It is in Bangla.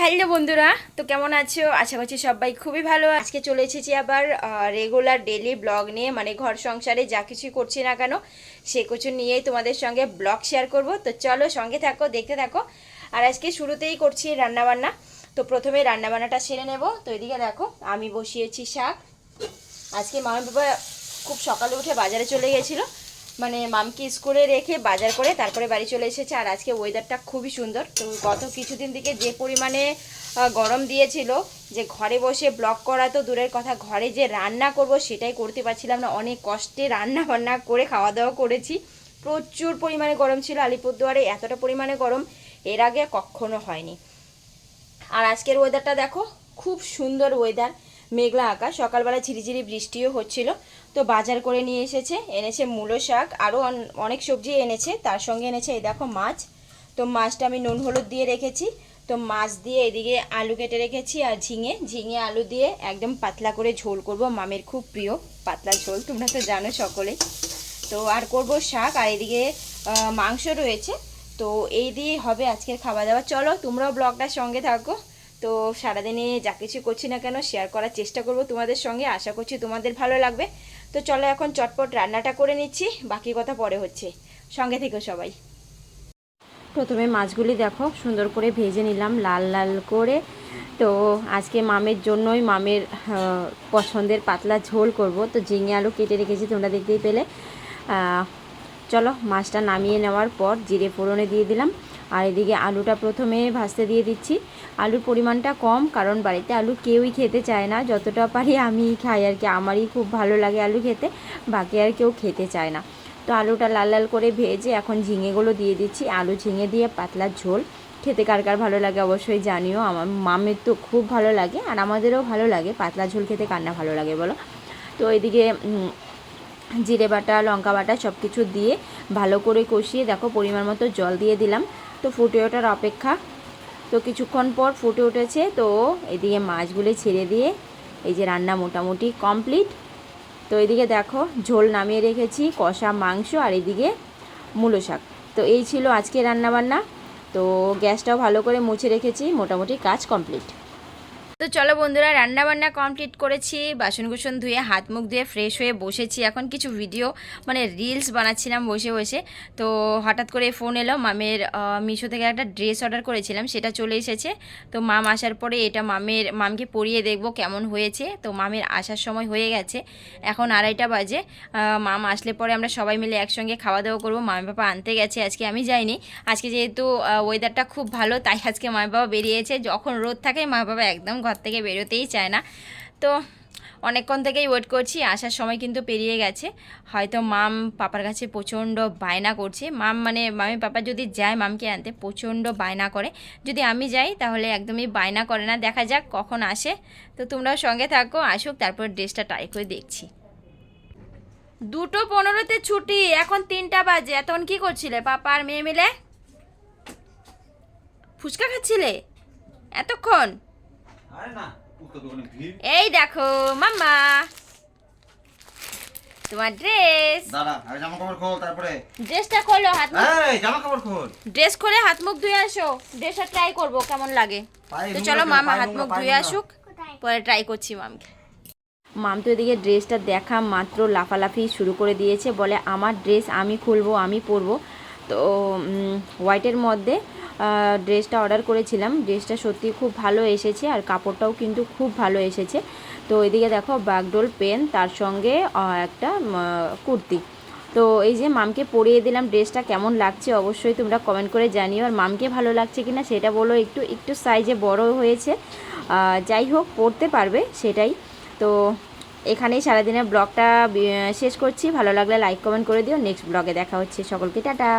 হ্যালো বন্ধুরা, তো কেমন আছো? আশা করছি সবাই খুবই ভালো আজকে চলে এসেছি আবার রেগুলার ডেলি ব্লগ নিয়ে মানে ঘর সংসারে যা কিছু করছি না কেন, সে কিছু নিয়েই তোমাদের সঙ্গে ব্লগ শেয়ার করব। তো চলো সঙ্গে থাকো, দেখতে থাকো। আর আজকে শুরুতেই করছি রান্নাবান্না। তো প্রথমে রান্নাবান্নাটা সেরে নেব। তো এদিকে দেখো, আমি বসিয়েছি শাক। আজকে মামা বাবা খুব সকালে উঠে বাজারে চলে গেছিল। মানে মামকে স্কুলে রেখে বাজার করে তারপরে বাড়ি চলে এসেছে। আর আজকে ওয়েদারটা খুবই সুন্দর। তো গত কিছুদিন থেকে যে পরিমাণে গরম দিয়েছিল, যে ঘরে বসে ব্লগ করা তো দূরের কথা, ঘরে যে রান্না করব সেটাই করতে পারছিলাম না। অনেক কষ্টে রান্না বান্না করে খাওয়া দাওয়া করেছি। প্রচুর পরিমাণে গরম ছিল আলিপুরদুয়ারে, এতটা পরিমাণে গরম এর আগে কখনো হয়নি। আর আজকের ওয়েদারটা দেখো, খুব সুন্দর ওয়েদার মেঘলা আকাশ, সকালবেলা ঝিরিঝিরি বৃষ্টিও হচ্ছিল। তো বাজার করে নিয়ে এসেছে, এনেছে মূলো শাক, আরও অন- অনেক সবজি এনেছে, তার সঙ্গে এনেছে এই দেখো মাছ। তো মাছটা আমি নুন হলুদ দিয়ে রেখেছি। তো মাছ দিয়ে এদিকে আলু কেটে রেখেছি আর ঝিঙে। ঝিঙে আলু দিয়ে একদম পাতলা করে ঝোল করব, মামের খুব প্রিয় পাতলা ঝোল, তোমরা তো জানো সকলে। তো আর করব শাক, আর এদিকে মাংস রয়েছে। তো এই দিয়ে হবে আজকের খাওয়া দাওয়া। চলো তোমরাও ব্লগটার সঙ্গে থাকো। তো সারাদিনে যা কিছু করছি না কেন শেয়ার করার চেষ্টা করব তোমাদের সঙ্গে। আশা করছি তোমাদের ভালো লাগবে। তো চলো এখন চটপট রান্নাটা করে নিচ্ছি, বাকি কথা পরে হচ্ছে। সঙ্গে থেকো সবাই। প্রথমে মাছগুলি দেখো, সুন্দর করে ভেজে নিলাম লাল লাল করে। তো আজকে মামের জন্যই মামের পছন্দের পাতলা ঝোল করব। তো ঝিঙে আলু কেটে রেখেছি, তোমরা দেখতেই পেলে। চলো মাছটা নামিয়ে নেওয়ার পর জিরে ফোড়নে দিয়ে দিলাম। আর এদিকে আলুটা প্রথমে ভাজতে দিয়ে দিচ্ছি। আলুর পরিমাণটা কম, কারণ বাড়িতে আলু কেউই খেতে চায় না। যতটা পারি আমি খাই আর কি, আমারই খুব ভালো লাগে আলু খেতে, বাকি আর কেউ খেতে চায় না। তো আলুটা লাল লাল করে ভেজে এখন ঝিঙেগুলো দিয়ে দিচ্ছি। আলু ঝিঙে দিয়ে পাতলা ঝোল। খেতে কার কার ভালো লাগে অবশ্যই জানিও। আমার মামের তো খুব ভালো লাগে আর আমাদেরও ভালো লাগে। পাতলা ঝোল খেতে কার না ভালো লাগে বলো? তো এদিকে জিরে বাটা, লঙ্কা বাটা সব কিছু দিয়ে ভালো করে কষিয়ে দেখো পরিমাণ মতো জল দিয়ে দিলাম। তো ফুটে ওঠার অপেক্ষা। তো কিছুক্ষণ পর ফুটে উঠেছে, তো এদিকে মাছগুলি ছেড়ে দিয়ে এই যে রান্না মোটামুটি কমপ্লিট। তো এদিকে দেখো, ঝোল নামিয়ে রেখেছি, কষা মাংস আর এদিকে মূলো শাক। তো এই ছিল আজকে রান্নাবান্না। তো গ্যাসটাও ভালো করে মুছে রেখেছি, মোটামুটি কাজ কমপ্লিট। তো চলো বন্ধুরা রান্না বান্না কমপ্লিট করেছি বাসন কুসন ধুয়ে হাত মুখ ধুয়ে ফ্রেশ হয়ে বসেছি। এখন কিছু ভিডিও মানে রিলস বানাচ্ছিলাম বসে বসে। তো হঠাৎ করে ফোন এলো, মামের মিশো থেকে একটা ড্রেস অর্ডার করেছিলাম, সেটা চলে এসেছে। তো মাম আসার পরে এটা মামের, মামকে পরিয়ে দেখব কেমন হয়েছে। তো মামের আসার সময় হয়ে গেছে, এখন আড়াইটা বাজে। মাম আসলে পরে আমরা সবাই মিলে একসঙ্গে খাওয়া দাওয়া করব। মামি বাবা আনতে গেছে, আজকে আমি যাইনি। আজকে যেহেতু ওয়েদারটা খুব ভালো, তাই আজকে মামি বাবা বেরিয়েছে। যখন রোদ থাকে মা বাবা একদম ঘর থেকে বেরোতেই চায় না। তো অনেকক্ষণ থেকেই ওয়েট করছি, আসার সময় কিন্তু পেরিয়ে গেছে। হয়তো মাম পাপার কাছে প্রচণ্ড বায়না করছে। মাম মানে মামি পাপা যদি যায় মামকে আনতে, প্রচণ্ড বায়না করে। যদি আমি যাই তাহলে একদমই বায়না করে না। দেখা যাক কখন আসে। তো তোমরাও সঙ্গে থাকো, আসুক, তারপর ড্রেসটা ট্রাই করে দেখছি। দুটো পনেরোতে ছুটি, এখন তিনটা বাজে। এতক্ষণ কি করছিলে? পাপা আর মেয়ে মিলে ফুচকা খাচ্ছিলে? এতক্ষণ? এই দেখো মাম্মা। তোমার ড্রেস আগে জামা কাপড় খোল তারপরে। ড্রেসটা খোলো হাত মুখ এই জামা কাপড় খোল। ড্রেস খুলে হাত মুখ ধুয়ে আসো। ড্রেসটা ট্রাই করব কেমন লাগে? তো চলো? মামা হাত মুখ ধুয়ে আসুক। পরে ট্রাই করছি মামকে। মাম তো এদিকে ড্রেসটা দেখা মাত্র লাফালাফি শুরু করে দিয়েছে। বলে আমার ড্রেস আমি খুলবো আমি পরবো। তো হোয়াইটের মধ্যে ড্রেসটা অর্ডার করেছিলাম। ড্রেসটা সত্যি খুব ভালো এসেছে আর কাপড়টাও কিন্তু খুব ভালো এসেছে। তো এদিকে দেখো ব্যাকডোল পেন তার সঙ্গে একটা কুর্তি। তো এই যে মামকে পরিয়ে দিলাম ড্রেসটা কেমন লাগছে অবশ্যই তোমরা কমেন্ট করে জানিও। আর মামকে ভালো লাগছে কিনা সেটা বলো একটু একটু সাইজে বড় হয়েছে। যাই হোক, পড়তে পারবে সেটাই। তো এখানেই সারাদিনের ব্লগটা শেষ করছি। ভালো লাগলে লাইক কমেন্ট করে দিও। নেক্সট ব্লগে দেখা হচ্ছে। সকলকে টাটা।